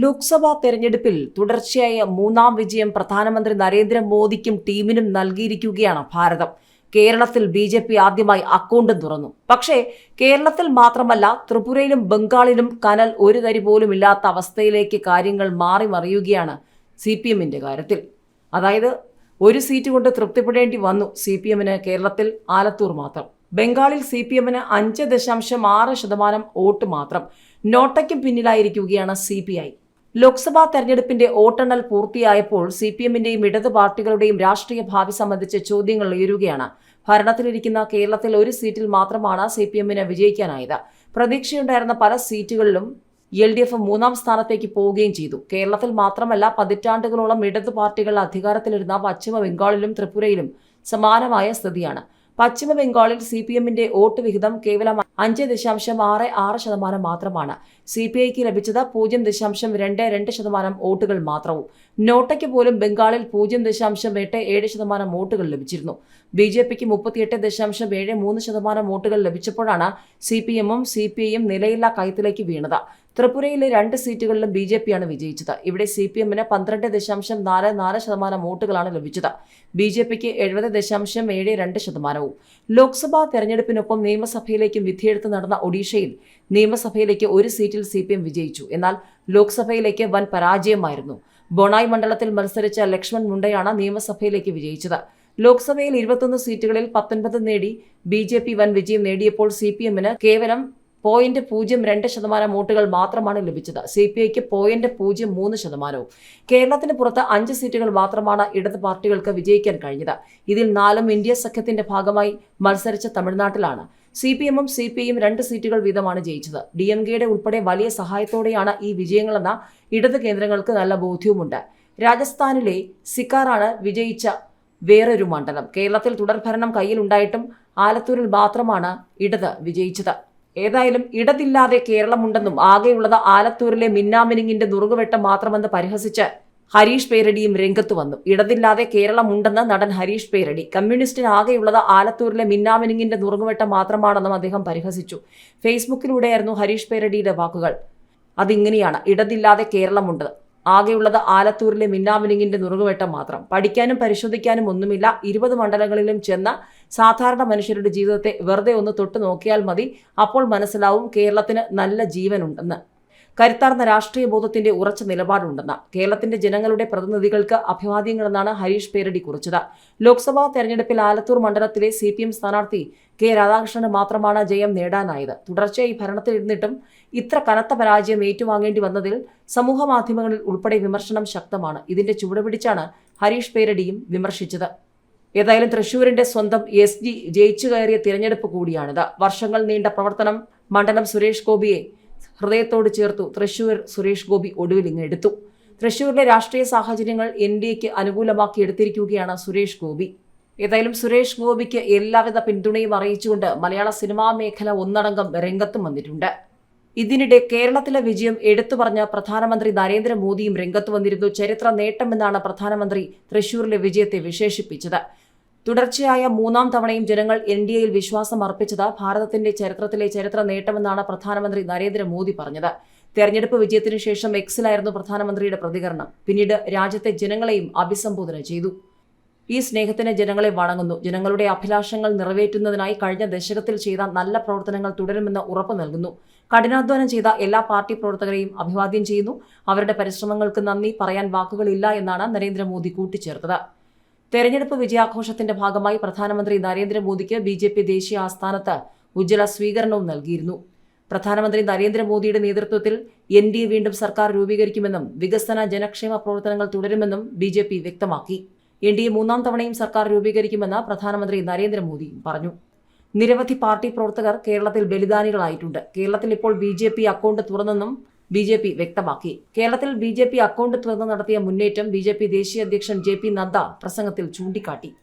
ലോക്സഭാ തെരഞ്ഞെടുപ്പിൽ തുടർച്ചയായ മൂന്നാം വിജയം പ്രധാനമന്ത്രി നരേന്ദ്രമോദിക്കും ടീമിനും നൽകിയിരിക്കുകയാണ് ഭാരതം. കേരളത്തിൽ ബി ജെ പി ആദ്യമായി അക്കൗണ്ടും തുറന്നു. പക്ഷേ കേരളത്തിൽ മാത്രമല്ല ത്രിപുരയിലും ബംഗാളിലും കനൽ ഒരു തരി പോലും ഇല്ലാത്ത അവസ്ഥയിലേക്ക് കാര്യങ്ങൾ മാറി മറിയുകയാണ് സി പി എമ്മിന്റെ കാര്യത്തിൽ. അതായത് ഒരു സീറ്റ് കൊണ്ട് തൃപ്തിപ്പെടേണ്ടി വന്നു സി പി എമ്മിന് കേരളത്തിൽ ആലത്തൂർ മാത്രം. ബംഗാളിൽ സി പി എമ്മിന് അഞ്ച് ദശാംശം ആറ് ശതമാനം വോട്ട് മാത്രം. നോട്ടയ്ക്കും പിന്നിലായിരിക്കുകയാണ് സി പി ഐ. ലോക്സഭാ തെരഞ്ഞെടുപ്പിന്റെ വോട്ടെണ്ണൽ പൂർത്തിയായപ്പോൾ സി പി എമ്മിന്റെയും ഇടത് പാർട്ടികളുടെയും രാഷ്ട്രീയ ഭാവി സംബന്ധിച്ച് ചോദ്യങ്ങൾ ഉയരുകയാണ്. ഭരണത്തിലിരിക്കുന്ന കേരളത്തിൽ ഒരു സീറ്റിൽ മാത്രമാണ് സി പി എമ്മിന് വിജയിക്കാനായത്. പ്രതീക്ഷയുണ്ടായിരുന്ന പല സീറ്റുകളിലും എൽ ഡി എഫ് മൂന്നാം സ്ഥാനത്തേക്ക് പോവുകയും ചെയ്തു. കേരളത്തിൽ മാത്രമല്ല പതിറ്റാണ്ടുകളോളം ഇടത് പാർട്ടികൾ അധികാരത്തിലിരുന്ന പശ്ചിമ ബംഗാളിലും ത്രിപുരയിലും സമാനമായ സ്ഥിതിയാണ്. പശ്ചിമ ബംഗാളിൽ സി പി എമ്മിന്റെ വോട്ട് വിഹിതം കേവലം അഞ്ച് ദശാംശം ആറ് ആറ് ശതമാനം മാത്രമാണ്. സി പി ഐക്ക് ലഭിച്ചത് പൂജ്യം ദശാംശം രണ്ട് രണ്ട് ശതമാനം വോട്ടുകൾ മാത്രവും. നോട്ടയ്ക്ക് പോലും ബംഗാളിൽ പൂജ്യം ദശാംശം എട്ട് ഏഴ് ശതമാനം വോട്ടുകൾ ലഭിച്ചിരുന്നു. ബി ജെ പിക്ക് മുപ്പത്തിയെട്ട് ദശാംശം ഏഴ് മൂന്ന് ശതമാനം വോട്ടുകൾ ലഭിച്ചപ്പോഴാണ് സി പി എമ്മും സി പി ഐയും നിലയില്ലാ കയത്തിലേക്ക് വീണത്. ത്രിപുരയിലെ രണ്ട് സീറ്റുകളിലും ബി ജെ പിയാണ് വിജയിച്ചത്. ഇവിടെ സി പി എമ്മിന് പന്ത്രണ്ട് ദശാംശം നാല് നാല് ശതമാനം വോട്ടുകളാണ് ലഭിച്ചത്. ബി ജെ പിക്ക് എഴുപത് ദശാംശം ഏഴ് രണ്ട് ശതമാനവും. ലോക്സഭാ തെരഞ്ഞെടുപ്പിനൊപ്പം നിയമസഭയിലേക്കും വിധിയെടുത്ത് നടന്ന ഒഡീഷയിൽ നിയമസഭയിലേക്ക് ഒരു സീറ്റിൽ സി പി എം വിജയിച്ചു. എന്നാൽ ലോക്സഭയിലേക്ക് വൻ പരാജയമായിരുന്നു. ബൊണായ് മണ്ഡലത്തിൽ മത്സരിച്ച ലക്ഷ്മൺ മുണ്ടയാണ് നിയമസഭയിലേക്ക് വിജയിച്ചത്. ലോക്സഭയിൽ ഇരുപത്തൊന്ന് സീറ്റുകളിൽ പത്തൊൻപത് നേടി ബി ജെ പി വൻ വിജയം നേടിയപ്പോൾ സി പി എമ്മിന് കേവലം പോയിന്റ് പൂജ്യം രണ്ട് ശതമാനം വോട്ടുകൾ മാത്രമാണ് ലഭിച്ചത്. സി പി ഐക്ക് പോയിന്റ് പൂജ്യം മൂന്ന് ശതമാനവും. കേരളത്തിന് പുറത്ത് അഞ്ച് സീറ്റുകൾ മാത്രമാണ് ഇടത് പാർട്ടികൾക്ക് വിജയിക്കാൻ കഴിഞ്ഞത്. ഇതിൽ നാലും ഇന്ത്യ സഖ്യത്തിന്റെ ഭാഗമായി മത്സരിച്ച തമിഴ്നാട്ടിലാണ്. സി പി എമ്മും സി പി ഐയും രണ്ട് സീറ്റുകൾ വീതമാണ് ജയിച്ചത്. ഡി എം കെയുടെ ഉൾപ്പെടെ വലിയ സഹായത്തോടെയാണ് ഈ വിജയങ്ങളെന്ന ഇടത് കേന്ദ്രങ്ങൾക്ക് നല്ല ബോധ്യവുമുണ്ട്. രാജസ്ഥാനിലെ സിക്കാറാണ് വിജയിച്ച വേറൊരു മണ്ഡലം. കേരളത്തിൽ തുടർഭരണം കയ്യിലുണ്ടായിട്ടും ആലത്തൂരിൽ മാത്രമാണ് ഇടത് വിജയിച്ചത്. ഏതായാലും ഇടതില്ലാതെ കേരളമുണ്ടെന്നും ആകെയുള്ളത് ആലത്തൂരിലെ മിന്നാമിനിങ്ങിന്റെ നുറുകുവെട്ടം മാത്രമെന്ന് പരിഹസിച്ച് ഹരീഷ് പേരടിയും രംഗത്ത് വന്നു. ഇടതില്ലാതെ കേരളമുണ്ടെന്ന് നടൻ ഹരീഷ് പേരടി. കമ്മ്യൂണിസ്റ്റിന് ആകെയുള്ളത് ആലത്തൂരിലെ മിന്നാമിനിങ്ങിന്റെ നുറുങ്ങുവെട്ടം മാത്രമാണെന്നും അദ്ദേഹം പരിഹസിച്ചു. ഫേസ്ബുക്കിലൂടെയായിരുന്നു ഹരീഷ് പേരടിയുടെ വാക്കുകൾ. അതിങ്ങനെയാണ്. ഇടതില്ലാതെ കേരളമുണ്ട്. ആകെയുള്ളത് ആലത്തൂരിലെ മിന്നാമിനിങ്ങിന്റെ നുറുകുവെട്ടം മാത്രം. പഠിക്കാനും പരിശോധിക്കാനും ഒന്നുമില്ല. ഇരുപത് മണ്ഡലങ്ങളിലും ചെന്ന സാധാരണ മനുഷ്യരുടെ ജീവിതത്തെ വെറുതെ ഒന്ന് തൊട്ടു നോക്കിയാൽ മതി. അപ്പോൾ മനസ്സിലാവും കേരളത്തിന് നല്ല ജീവനുണ്ടെന്ന്. കരുത്താർന്ന രാഷ്ട്രീയ ബോധത്തിന്റെ ഉറച്ച നിലപാടുണ്ടെന്ന് കേരളത്തിന്റെ ജനങ്ങളുടെ പ്രതിനിധികൾക്ക് അഭിവാദ്യങ്ങളെന്നാണ് ഹരീഷ് പേരടി കുറിച്ചത്. ലോക്സഭാ തെരഞ്ഞെടുപ്പിൽ ആലത്തൂർ മണ്ഡലത്തിലെ സി പി എം സ്ഥാനാർത്ഥി കെ രാധാകൃഷ്ണന് മാത്രമാണ് ജയം നേടാനായത്. തുടർച്ചയായി ഭരണത്തിലിരുന്നിട്ടും ഇത്ര കനത്ത പരാജയം ഏറ്റുവാങ്ങേണ്ടി വന്നതിൽ സമൂഹ മാധ്യമങ്ങളിൽ ഉൾപ്പെടെ വിമർശനം ശക്തമാണ്. ഇതിന്റെ ചുവടുപിടിച്ചാണ് ഹരീഷ് പേരടിയും വിമർശിച്ചത്. ഏതായാലും തൃശൂരിന്റെ സ്വന്തം എസ് ജി ജയിച്ചു കയറിയ തിരഞ്ഞെടുപ്പ് കൂടിയാണിത്. വർഷങ്ങൾ നീണ്ട പ്രവർത്തനം മണ്ഡലം സുരേഷ് ഗോപിയെ ഹൃദയത്തോട് ചേർത്തു തൃശൂർ സുരേഷ് ഗോപി ഒടുവിൽ ഇങ്ങ് എടുത്തു. തൃശൂരിലെ രാഷ്ട്രീയ സാഹചര്യങ്ങൾ എൻ ഡി എക്ക് അനുകൂലമാക്കി എടുത്തിരിക്കുകയാണ് സുരേഷ് ഗോപി. ഏതായാലും സുരേഷ് ഗോപിക്ക് എല്ലാവിധ പിന്തുണയും അറിയിച്ചുകൊണ്ട് മലയാള സിനിമാ മേഖല ഒന്നടങ്കം രംഗത്തും വന്നിട്ടുണ്ട്. ഇതിനിടെ കേരളത്തിലെ വിജയം എടുത്തു പറഞ്ഞ പ്രധാനമന്ത്രി നരേന്ദ്രമോദിയും രംഗത്ത് വന്നിരുന്നു. ചരിത്ര നേട്ടമെന്നാണ് പ്രധാനമന്ത്രി തൃശൂരിലെ വിജയത്തെ വിശേഷിപ്പിച്ചത്. തുടർച്ചയായ മൂന്നാം തവണയും ജനങ്ങൾ എൻ ഡി എയിൽ വിശ്വാസം അർപ്പിച്ചത് ഭാരതത്തിന്റെ ചരിത്രത്തിലെ ചരിത്ര നേട്ടമെന്നാണ് പ്രധാനമന്ത്രി നരേന്ദ്രമോദി പറഞ്ഞത്. തെരഞ്ഞെടുപ്പ് വിജയത്തിനു ശേഷം എക്സിലായിരുന്നു പ്രധാനമന്ത്രിയുടെ പ്രതികരണം. പിന്നീട് രാജ്യത്തെ ജനങ്ങളെയും അഭിസംബോധന ചെയ്തു. ഈ സ്നേഹത്തിന് ജനങ്ങളെ വണങ്ങുന്നു. ജനങ്ങളുടെ അഭിലാഷങ്ങൾ നിറവേറ്റുന്നതിനായി കഴിഞ്ഞ ദശകത്തിൽ ചെയ്ത നല്ല പ്രവർത്തനങ്ങൾ തുടരുമെന്ന് ഉറപ്പു നൽകുന്നു. കഠിനാധ്വാനം ചെയ്ത എല്ലാ പാർട്ടി പ്രവർത്തകരെയും അഭിവാദ്യം ചെയ്യുന്നു. അവരുടെ പരിശ്രമങ്ങൾക്ക് നന്ദി. പറയാൻ വാക്കുകളില്ല എന്നാണ് നരേന്ദ്രമോദി കൂട്ടിച്ചേർത്തത്. തെരഞ്ഞെടുപ്പ് വിജയാഘോഷത്തിന്റെ ഭാഗമായി പ്രധാനമന്ത്രി നരേന്ദ്രമോദിക്ക് ബി ജെ പി ദേശീയ ആസ്ഥാനത്ത് ഉജ്ജ്വല സ്വീകരണവും നൽകിയിരുന്നു. പ്രധാനമന്ത്രി നരേന്ദ്രമോദിയുടെ നേതൃത്വത്തിൽ എൻ ഡി എ വീണ്ടും സർക്കാർ രൂപീകരിക്കുമെന്നും വികസന ജനക്ഷേമ പ്രവർത്തനങ്ങൾ തുടരുമെന്നും ബി ജെ പി വ്യക്തമാക്കി. എൻ ഡി എ മൂന്നാം തവണയും സർക്കാർ രൂപീകരിക്കുമെന്ന് പ്രധാനമന്ത്രി നരേന്ദ്രമോദി പറഞ്ഞു. നിരവധി പാർട്ടി പ്രവർത്തകർ കേരളത്തിൽ ബലിദാനികളായിട്ടുണ്ട്. കേരളത്തിൽ ഇപ്പോൾ ബി ജെ പി അക്കൗണ്ട് തുറന്നെന്നും ബി ജെ പി വ്യക്തമാക്കി. കേരളത്തിൽ ബി ജെ പി അക്കൗണ്ട് തുറന്ന് നടത്തിയ മുന്നേറ്റം ബി ജെ പി ദേശീയ അധ്യക്ഷൻ ജെ പി നദ്ദ പ്രസംഗത്തിൽ ചൂണ്ടിക്കാട്ടി.